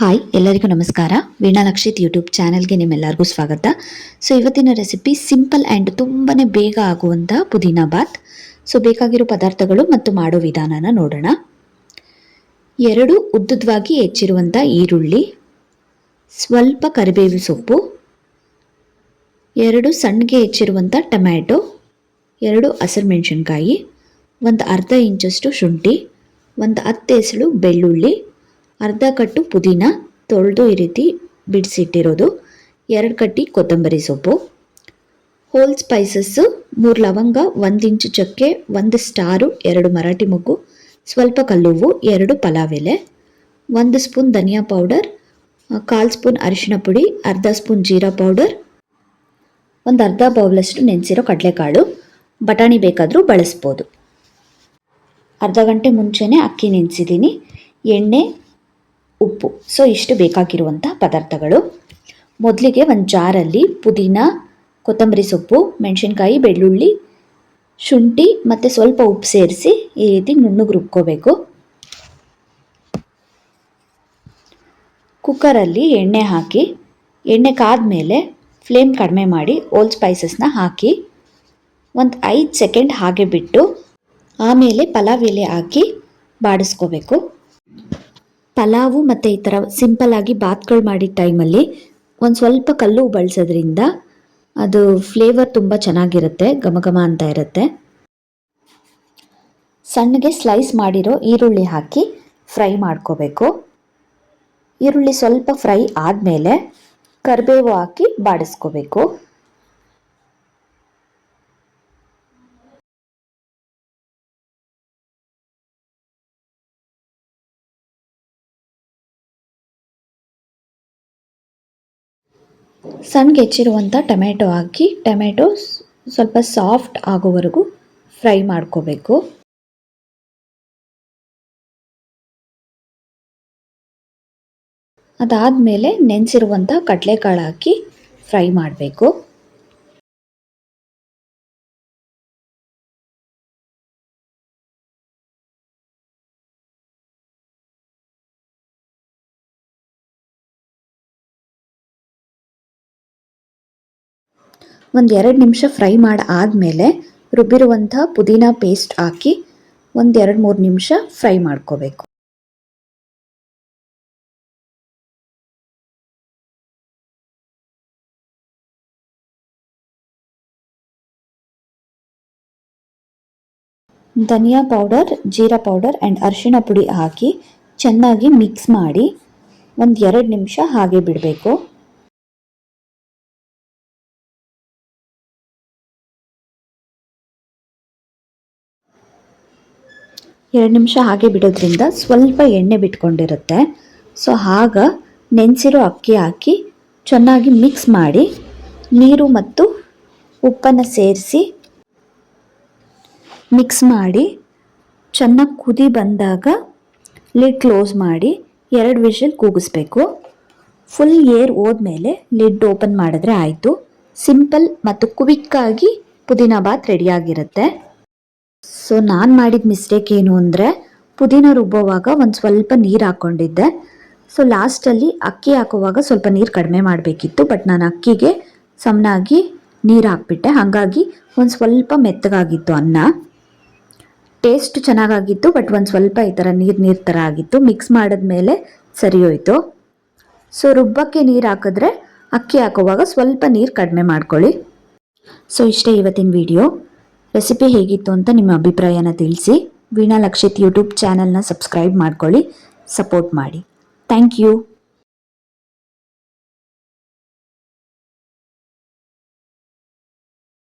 Hi ಎಲ್ಲರಿಗೂ ನಮಸ್ಕಾರ. Veena Lakshith YouTube ಚಾನಲ್ಗೆ ನಿಮ್ಮೆಲ್ಲರಿಗೂ ಸ್ವಾಗತ. ಸೊ ಇವತ್ತಿನ ರೆಸಿಪಿ ಸಿಂಪಲ್ ಆ್ಯಂಡ್ ತುಂಬಾ ಬೇಗ ಆಗುವಂಥ ಪುದೀನಾ ಬಾತ್. ಸೊ ಬೇಕಾಗಿರೋ ಪದಾರ್ಥಗಳು ಮತ್ತು ಮಾಡೋ ವಿಧಾನನ ನೋಡೋಣ. ಎರಡು ಉದ್ದುದ್ವಾಗಿ ಹೆಚ್ಚಿರುವಂಥ ಈರುಳ್ಳಿ, ಸ್ವಲ್ಪ ಕರಿಬೇವು ಸೊಪ್ಪು, ಎರಡು ಸಣ್ಣಗೆ ಹೆಚ್ಚಿರುವಂಥ ಟೊಮ್ಯಾಟೊ, ಎರಡು ಹಸಿರು ಮೆಣಸಿನ್ಕಾಯಿ, ಒಂದು ಅರ್ಧ ಇಂಚಷ್ಟು ಶುಂಠಿ, ಒಂದು ಹತ್ತು ಎಸಳು ಬೆಳ್ಳುಳ್ಳಿ ಅರ್ಧ ಕಟ್ಟು ಪುದೀನ, ತೊಳೆದು ಈ ರೀತಿ ಬಿಡಿಸಿಟ್ಟಿರೋದು. ಎರಡು ಕಟ್ಟಿ ಕೊತ್ತಂಬರಿ ಸೊಪ್ಪು. ಹೋಲ್ ಸ್ಪೈಸಸ್ಸು ಮೂರು ಲವಂಗ, ಒಂದು ಇಂಚು ಚಕ್ಕೆ, ಒಂದು ಸ್ಟಾರು, ಎರಡು ಮರಾಠಿ ಮೊಗ್ಗು ಸ್ವಲ್ಪ ಕಲ್ಲುವ್ವು ಎರಡು ಪಲಾವ್ ಎಲೆ ಒಂದು ಸ್ಪೂನ್ ಧನಿಯಾ ಪೌಡರ್, ಕಾಲು ಸ್ಪೂನ್ ಅರಿಶಿಣ ಪುಡಿ, ಅರ್ಧ ಸ್ಪೂನ್ ಜೀರಾ ಪೌಡರ್, ಒಂದು ಅರ್ಧ ಬೌಲಷ್ಟು ನೆನೆಸಿರೋ ಕಡಲೆಕಾಳು. ಬಟಾಣಿ ಬೇಕಾದರೂ ಬಳಸ್ಬೋದು. ಅರ್ಧ ಗಂಟೆ ಮುಂಚೆನೇ ಅಕ್ಕಿ ನೆನೆಸಿದ್ದೀನಿ. ಎಣ್ಣೆ ಉಪ್ಪು. ಸೊ ಇಷ್ಟು ಬೇಕಾಗಿರುವಂಥ ಪದಾರ್ಥಗಳು. ಮೊದಲಿಗೆ ಒಂದು ಜಾರಲ್ಲಿ ಪುದೀನ, ಕೊತ್ತಂಬರಿ ಸೊಪ್ಪು, ಮೆಣಸಿನ್ಕಾಯಿ, ಬೆಳ್ಳುಳ್ಳಿ, ಶುಂಠಿ ಮತ್ತು ಸ್ವಲ್ಪ ಉಪ್ಪು ಸೇರಿಸಿ ಈ ರೀತಿ ನುಣ್ಣಗೆ ರುಬ್ಕೋಬೇಕು. ಕುಕ್ಕರಲ್ಲಿ ಎಣ್ಣೆ ಹಾಕಿ, ಎಣ್ಣೆ ಕಾದ ಮೇಲೆ ಫ್ಲೇಮ್ ಕಡಿಮೆ ಮಾಡಿ ಓಲ್ಡ್ ಸ್ಪೈಸಸ್ನ ಹಾಕಿ, ಒಂದು ಐದು ಸೆಕೆಂಡ್ ಹಾಗೆ ಬಿಟ್ಟು ಆಮೇಲೆ ಪಲಾವ್ ಎಲೆ ಹಾಕಿ ಬಾಡಿಸ್ಕೋಬೇಕು. ಪಲಾವು ಮತ್ತು ಈ ಥರ ಸಿಂಪಲ್ಲಾಗಿ ಬಾತ್ಗಳು ಮಾಡಿದ ಟೈಮಲ್ಲಿ ಒಂದು ಸ್ವಲ್ಪ ಕಲ್ಲು ಬಳಸೋದ್ರಿಂದ ಅದು ಫ್ಲೇವರ್ ತುಂಬ ಚೆನ್ನಾಗಿರುತ್ತೆ, ಘಮ ಘಮ ಅಂತ ಇರುತ್ತೆ. ಸಣ್ಣಗೆ ಸ್ಲೈಸ್ ಮಾಡಿರೋ ಈರುಳ್ಳಿ ಹಾಕಿ ಫ್ರೈ ಮಾಡ್ಕೋಬೇಕು. ಈರುಳ್ಳಿ ಸ್ವಲ್ಪ ಫ್ರೈ ಆದಮೇಲೆ ಕರಿಬೇವು ಹಾಕಿ ಬಾಡಿಸ್ಕೋಬೇಕು. ಸಣ್ಣಗೆ ಹೆಚ್ಚಿರುವಂಥ ಟೊಮೆಟೊ ಹಾಕಿ ಟೊಮೆಟೊ ಸ್ವಲ್ಪ ಸಾಫ್ಟ್ ಆಗೋವರೆಗೂ ಫ್ರೈ ಮಾಡ್ಕೋಬೇಕು. ಅದಾದಮೇಲೆ ನೆನೆಸಿರುವಂಥ ಕಡಲೆಕಾಳು ಹಾಕಿ ಫ್ರೈ ಮಾಡಬೇಕು. ಒಂದು ಎರಡು ನಿಮಿಷ ಫ್ರೈ ಮಾಡಿ ಆದಮೇಲೆ ರುಬ್ಬಿರುವಂಥ ಪುದೀನ ಪೇಸ್ಟ್ ಹಾಕಿ ಒಂದು ಎರಡು ಮೂರು ನಿಮಿಷ ಫ್ರೈ ಮಾಡ್ಕೋಬೇಕು. ಧನಿಯಾ ಪೌಡರ್, ಜೀರಾ ಪೌಡರ್ ಆ್ಯಂಡ್ ಅರಿಶಿಣ ಪುಡಿ ಹಾಕಿ ಚೆನ್ನಾಗಿ ಮಿಕ್ಸ್ ಮಾಡಿ ಒಂದು ಎರಡು ನಿಮಿಷ ಹಾಗೆ ಬಿಡಬೇಕು. ಎರಡು ನಿಮಿಷ ಹಾಗೆ ಬಿಡೋದ್ರಿಂದ ಸ್ವಲ್ಪ ಎಣ್ಣೆ ಬಿಟ್ಕೊಂಡಿರುತ್ತೆ. ಸೊ ಆಗ ನೆನೆಸಿರೋ ಅಕ್ಕಿ ಹಾಕಿ ಚೆನ್ನಾಗಿ ಮಿಕ್ಸ್ ಮಾಡಿ ನೀರು ಮತ್ತು ಉಪ್ಪನ್ನು ಸೇರಿಸಿ ಮಿಕ್ಸ್ ಮಾಡಿ ಚೆನ್ನಾಗಿ ಕುದಿ ಬಂದಾಗ ಲಿಡ್ ಕ್ಲೋಸ್ ಮಾಡಿ ಎರಡು ವಿಷಲ್ ಕೂಗಿಸ್ಬೇಕು. ಫುಲ್ ಏರ್ ಹೋದ್ಮೇಲೆ ಲಿಡ್ ಓಪನ್ ಮಾಡಿದ್ರೆ ಆಯಿತು. ಸಿಂಪಲ್ ಮತ್ತು ಕ್ವಿಕ್ಕಾಗಿ ಪುದೀನ ಬಾತ್ ರೆಡಿಯಾಗಿರುತ್ತೆ ಸೊ ನಾನು ಮಾಡಿದ ಮಿಸ್ಟೇಕ್ ಏನು ಅಂದರೆ, ಪುದೀನ ರುಬ್ಬೋವಾಗ ಒಂದು ಸ್ವಲ್ಪ ನೀರು ಹಾಕ್ಕೊಂಡಿದ್ದೆ ಸೊ ಲಾಸ್ಟಲ್ಲಿ ಅಕ್ಕಿ ಹಾಕುವಾಗ ಸ್ವಲ್ಪ ನೀರು ಕಡಿಮೆ ಮಾಡಬೇಕಿತ್ತು ಬಟ್ ನಾನು ಅಕ್ಕಿಗೆ ಸಮನಾಗಿ ನೀರು ಹಾಕ್ಬಿಟ್ಟೆ. ಹಾಗಾಗಿ ಒಂದು ಸ್ವಲ್ಪ ಮೆತ್ತಗಾಗಿತ್ತು ಅನ್ನ. ಟೇಸ್ಟ್ ಚೆನ್ನಾಗಾಗಿತ್ತು ಬಟ್ ಒಂದು ಸ್ವಲ್ಪ ಈ ಥರ ನೀರು ನೀರು ಥರ ಆಗಿತ್ತು. ಮಿಕ್ಸ್ ಮಾಡಿದ್ಮೇಲೆ ಸರಿ ಹೋಯಿತು. ಸೊ ರುಬ್ಬಕ್ಕೆ ನೀರು ಹಾಕಿದ್ರೆ ಅಕ್ಕಿ ಹಾಕುವಾಗ ಸ್ವಲ್ಪ ನೀರು ಕಡಿಮೆ ಮಾಡ್ಕೊಳ್ಳಿ. ಸೊ ಇಷ್ಟೇ ಇವತ್ತಿನ ವಿಡಿಯೋ ರೆಸಿಪಿ ಹೇಗಿತ್ತು ಅಂತ ನಿಮ್ಮ ಅಭಿಪ್ರಾಯನ ತಿಳಿಸಿ. ವೀಣಾ ಲಕ್ಷಿತ್ ಯೂಟ್ಯೂಬ್ ಚಾನಲ್ನ ಸಬ್ಸ್ಕ್ರೈಬ್ ಮಾಡ್ಕೊಳ್ಳಿ, ಸಪೋರ್ಟ್ ಮಾಡಿ. Thank you.